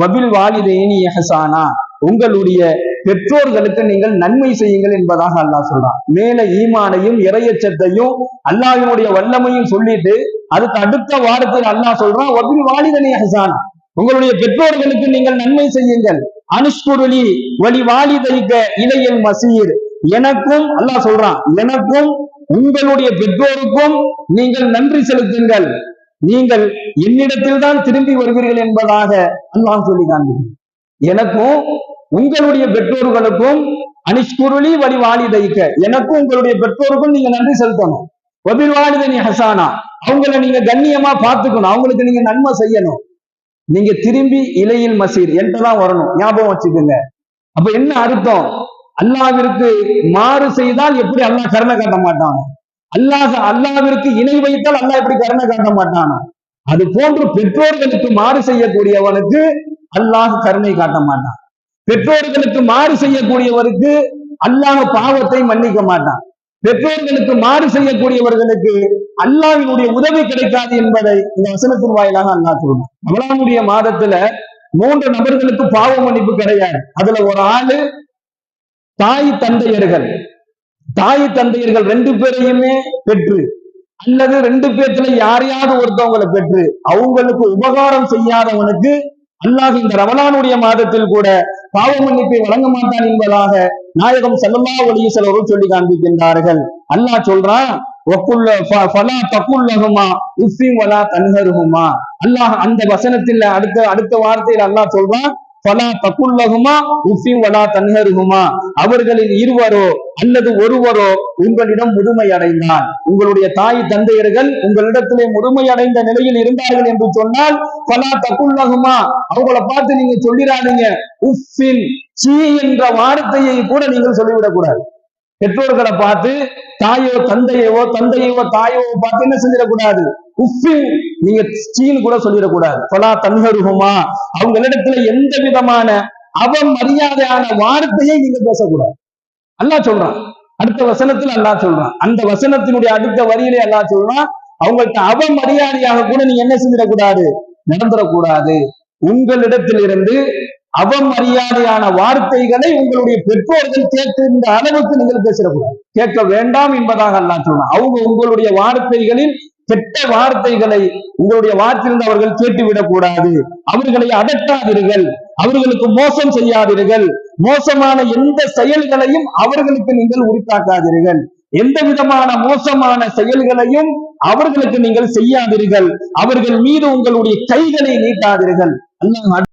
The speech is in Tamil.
வபில் வாலிதேனி ஹசானா உங்களுடைய பெற்றோர்களுக்கு நீங்கள் நன்மை செய்யுங்கள் என்பதாக அல்லாஹ் சொல்றான். மேல ஈமானையும் இறையச்சத்தையும் அல்லாஹினுடைய வல்லமையும் சொல்லிட்டு அதுக்கு அடுத்த வாரத்தில் அல்லாஹ் சொல்றான் வபில் வாலிதனி ஹசானா உங்களுடைய பெற்றோர்களுக்கு நீங்கள் நன்மை செய்யுங்கள். அனுஷ்குருளி வழி வாலிதைக்க இலையில் மசீர். எனக்கும் அல்லாஹ் சொல்றான் எனக்கும் உங்களுடைய பெற்றோருக்கும் நீங்கள் நன்றி செலுத்துங்கள். நீங்கள் என்னிடத்தில் தான் திரும்பி வருவீர்கள் என்பதாக அல்லாஹ் சொல்லி காண்கிறேன் எனக்கும் உங்களுடைய பெற்றோர்களுக்கும் அனிஷ்குருளி வழி வாலிதைக்க எனக்கும் உங்களுடைய பெற்றோருக்கும் நீங்க நன்றி செலுத்தணும். வபில் வாலிதனி ஹசானா அவங்கள நீங்க கண்ணியமா பார்த்துக்கணும் அவங்களுக்கு நீங்க நன்மை செய்யணும். நீங்க திரும்பி இலையில் மசீர் என்றுதான் வரணும் ஞாபகம் வச்சுக்கோங்க. அப்ப என்ன அர்த்தம்? அல்லாவிற்கு மாறு செய்தால் எப்படி அல்லாஹ் கருணை காட்ட மாட்டான்? அல்லாஹ் அல்லாவிற்கு இணை வைத்தால் அல்லாஹ் எப்படி கருணை காட்ட மாட்டான்? அது போன்று பெற்றோர்களுக்கு மாறு செய்யக்கூடியவனுக்கு அல்லாஹ் கருணை காட்ட மாட்டான். பெற்றோர்களுக்கு மாறு செய்யக்கூடியவருக்கு அல்லாஹ் பாவத்தை மன்னிக்க மாட்டான். பெற்றோர்களுக்கு மாறு செய்யக்கூடியவர்களுக்கு அல்லாஹினுடைய உதவி கிடைக்காது என்பதை இந்த வசனத்தின் வாயிலாக அல்லா சொல்றான். ரமலானுடைய மாதத்துல மூன்று நபர்களுக்கு பாவ மன்னிப்பு கிடையாது. அதுல ஒரு ஆளு தாய் தந்தையர்கள். தாய் தந்தையர்கள் ரெண்டு பேரையுமே பெற்று அல்லது ரெண்டு பேர்த்துல யாரையாவது ஒருத்தவங்களை பெற்று அவங்களுக்கு உபகாரம் செய்யாதவனுக்கு அல்லாஹ் இந்த ரமலானுடைய மாதத்தில் கூட பாவ மன்னிப்பை வழங்க மாட்டான் என்பதாக நாயகம் செல்லமா ஒளிய சிலரும் சொல்லி காண்பிக்கின்றார்கள். அல்லாஹ் சொல்றான் தன்ஹருகுமா அல்லாஹ் அந்த வசனத்தில் அடுத்த அடுத்த வார்த்தையில் அல்லாஹ் சொல்றான் பலா தக்குள்ளகுமா உஃபிம் வலா தன்ஹருகுமா. அவர்களில் இருவரோ அல்லது ஒருவரோ உங்களிடம் முதுமை அடைந்தால் உங்களுடைய தாய் தந்தையர்கள் உங்களிடத்திலே முதுமை அடைந்த நிலையில் இருந்தார்கள் என்று சொன்னால் பலா தக்குள்ளகுமா அவங்கள பார்த்து நீங்க சொல்லிடாதீங்க உஃபின் சீ என்ற வார்த்தையை கூட நீங்கள் சொல்லிவிடக்கூடாது. பெற்றோர்களை பார்த்து தாயோ தந்தையவோ தந்தையவோ தாயோ பார்த்து என்ன செஞ்சிடக்கூடாது? உப்பின் நீங்க சீன்னு கூட சொல்லிடக்கூடாது. பலா அவங்க அவங்களிடத்துல எந்த விதமான அவமரியாதையான வார்த்தையை நீங்க பேசக்கூடாது. அல்லா சொல்றான். அடுத்த வசனத்துல அல்லா சொல்றான். அந்த வசனத்தினுடைய அடுத்த வரியிலே அல்லா சொல்றான் அவங்கள்ட்ட அவமரியாதையாக கூட நீங்க என்ன செஞ்சிடக்கூடாது? நடந்துடக்கூடாது. உங்களிடத்திலிருந்து அவமரியாதையான வார்த்தைகளை உங்களுடைய பெற்றோர்கள் கேட்கின்ற அளவுக்கு நீங்கள் பேசிடக்கூடாது. கேட்க வேண்டாம் என்பதாக அல்லாஹ் சொல்றான். அவங்க உங்களுடைய வார்த்தைகளில் கெட்ட வார்த்தைகளை உங்களுடைய வார்த்தையிலிருந்து அவர்கள் கேட்டுவிடக் கூடாது அவர்களை அதட்டாதீர்கள். அவர்களுக்கு மோசம் செய்யாதீர்கள். மோசமான எந்த செயல்களையும் அவர்களுக்கு நீங்கள் உரித்தாக்காதீர்கள். எந்த விதமான மோசமான செயல்களையும் அவர்களுக்கு நீங்கள் செய்யாதீர்கள். அவர்கள் மீது உங்களுடைய கைகளை நீட்டாதீர்கள்.